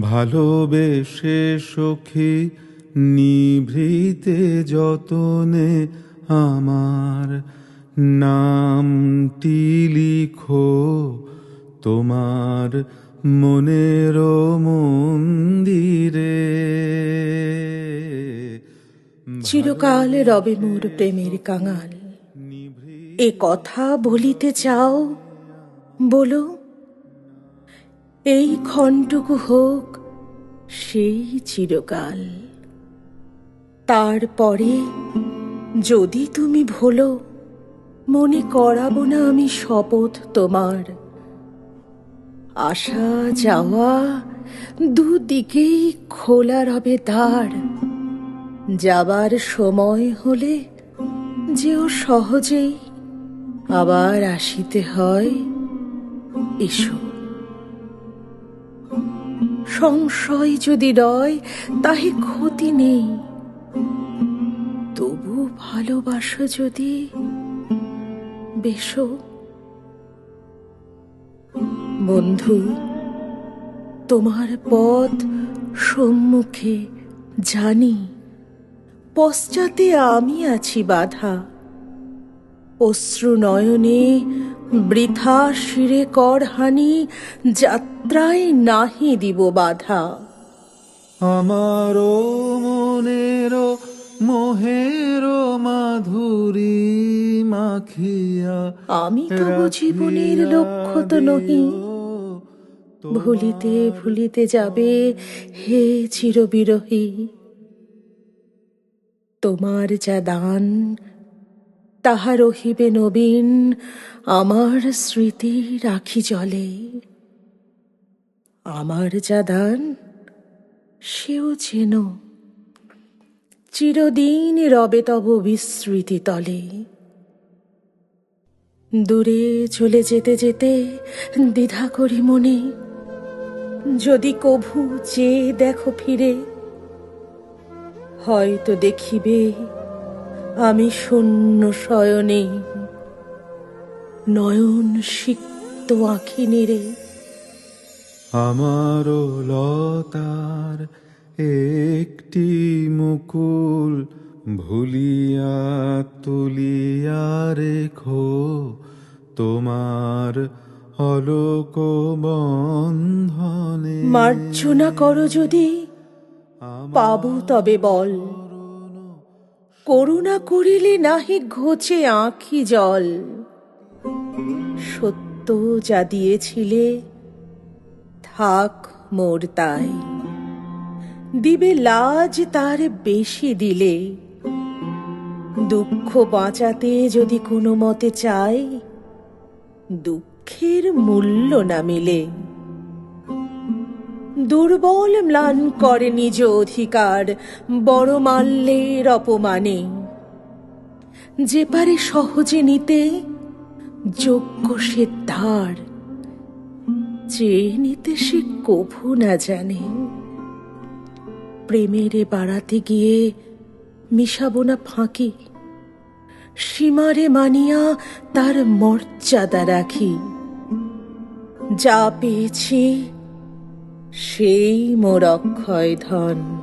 ভালোবেসে সখী, নিভৃতে যতনে আমার নামটি লিখো। তোমার মনের মন্দিরে। চিরকাল রবে মোর প্রেমের কাঙাল। এ কথা বলিতে চাও? বলো। এই ক্ষণটুকু হোক সেই চিরকাল। তারপরে যদি তুমি ভোলো, মনে করাবো না আমি শপথ তোমার। আসা যাওয়া দুদিকেই খোলা রবে দ্বার। যাবার সময় হলে যেও সহজেই আবার আসিতে হয়। এসো। সংশয় যদি রয়, তাহে ক্ষতি নেই। তবু ভালোবাসো যদি বেশো। বন্ধু, তোমার পথ সম্মুখে জানি, পশ্চাতে আমি আছি বাধা। অশ্রু নয়নে বৃথা শিরে কর হানি যাত্রায় নাহি দিব বাধা। আমারও মনেরও মোহের মাধুরী মাখিয়া আমি তবু জীবনের লক্ষ্য তো নহি। ভুলিতে ভুলিতে যাবে হে চিরবিরহী। তোমার যা দান তাহা রহিবে নবীন, আমার স্মৃতি রাখি জলে। আমার যা দান সেও যেন চিরদিন রবে তব বিস্মৃতি তলে। দূরে চলে যেতে যেতে দ্বিধা করি মনে, যদি কভু চেয়ে দেখো ফিরে, হয়তো দেখিবে আমি শূন্য শয়নে। নয়ন সিক্ত আঁখি নেড়ে আমারও লতার একটি মুকুল ভুলিয়া তুলিয়া রেখো। তোমার অলোক বন্ধনে মার্জনা করো যদি। পাবো তবে বল। করুণা করিলে নাহি ঘোচে আঁখি জল। সত্য যা দিয়েছিলে, থাক মোর তাই। দিবে লাজ তার বেশি দিলে। দুঃখ বাঁচাতে যদি কোনো মতে চাই, দুঃখের মূল্য না মিলে। দুর্বল ম্লান করে নিজ অধিকার, বড় মাল্যের অপমানে। যে পারে সহজে নিতে, যোগ্য সে ধার চেয়ে নিতে সে কভু না জানে। প্রেমেরে বাড়াতে গিয়ে মিশাবো না ফাঁকি। সীমারে মানিয়া তার মর্যাদা রাখি। যা পেয়েছি সেই মোর অক্ষয় ধন।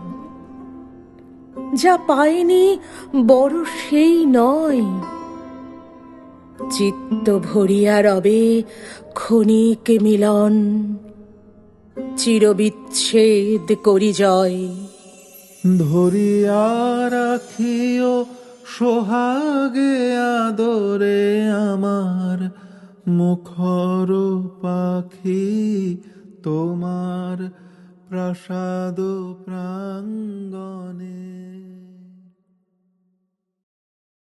যা পায়নি বড় সেই নয়। চিত্ত ভরিয়া রবে ক্ষণিক মিলন। চিরবিচ্ছেদ করি জয়। ধরিয়া রাখিও সোহাগে আদরে আমার মুখর পাখি। তোমার প্রাসাদ প্রাঙ্গণে।